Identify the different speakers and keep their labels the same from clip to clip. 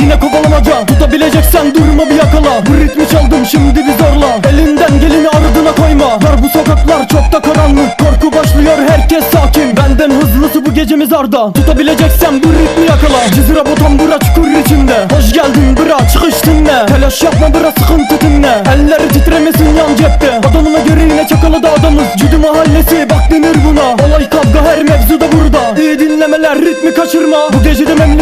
Speaker 1: yine kovalamaca Tutabileceksen durma bir yakala. Bu ritmi çaldım şimdi bir zorla. Elinden geleni ardına koyma. Dar bu sokaklar çok da karanlık. Korku başlıyor herkes sakin. Benden hızlısı bu gecemiz arda. Tutabileceksen bu ritmi yakala. Cizra botan bura çukur içinde. Hoş geldin bura çıkış dinle. Telaş yapma bura sıkıntı dinle. Eller titremesin yan cepte. Adamına göre yine çakaladı adamız. Cüdü mahallesi bak denir buna. Olay kavga her mevzuda burada. İyi dinlemeler ritmi kaçırma. Bu gecede memleketim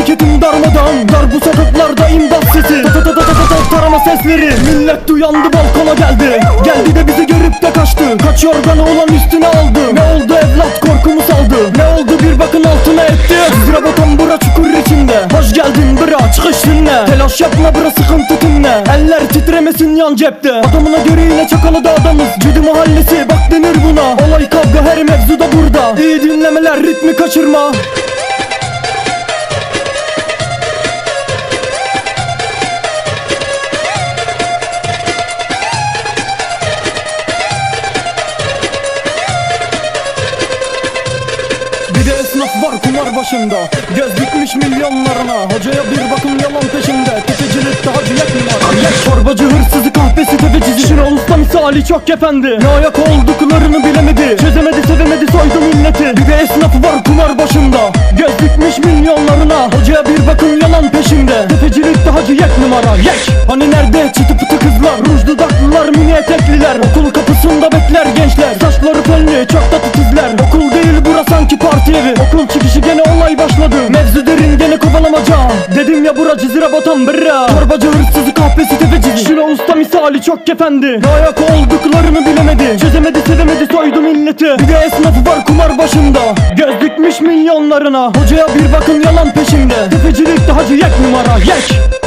Speaker 1: Dar bu sokaklarda imdat sesi. Ta ta ta ta ta ta ta tarama sesleri. Millet uyandı balkona geldi. Geldi de bizi görüp de kaçtı. Kaç yorganı olan üstüne aldı. Ne oldu evlat korkumu saldı. Ne oldu bir bakın altına etti. Zira batan bura çukur içinde. Hoş geldin bura çıkış dinle. Telaş yapma bura sıkıntı dinle. Eller titremesin yan cepte. Adamına göre yine çakaladı adamız. Cüdü mahallesi bak denir buna. Olay kavga her mevzuda burada. İyi dinlemeler ritmi kaçırma var kumar başında Göz dikmiş milyonlarına. Hocaya bir bakın yalan peşinde Tefecilikte hacı yak numara Yak çorbacı hırsızı kahvesi tefecici Şıra usta misali çok kefendi Ne ayak olduklarını bilemedi. Çözemedi sevemedi soydu milleti. Bir de esnaf var kumar başında Göz dikmiş milyonlarına. Hocaya bir bakın yalan peşinde Tefecilikte hacı yak numara Yak Hani nerede? Çıtı pıtı kızlar Ruj dudaklılar mini etekliler. Okul kapısında bekler gençler Saçları fönlü çok da titizler evi Okul çıkışı gene olay başladı. Mevzu derin gene kovalamaca Dedim ya bura cizire batan bırra. Çorbacı hırsızı kahvesi tefeci. Şuna usta misali çok kefendi. Ne ayak olduklarını bilemedi. Çözemedi sevemedi soydu milleti. Bir de esnafı var kumar başında. Göz dikmiş milyonlarına. Hocaya bir bakın yalan peşinde. Tefecilikte hacı yak numara yak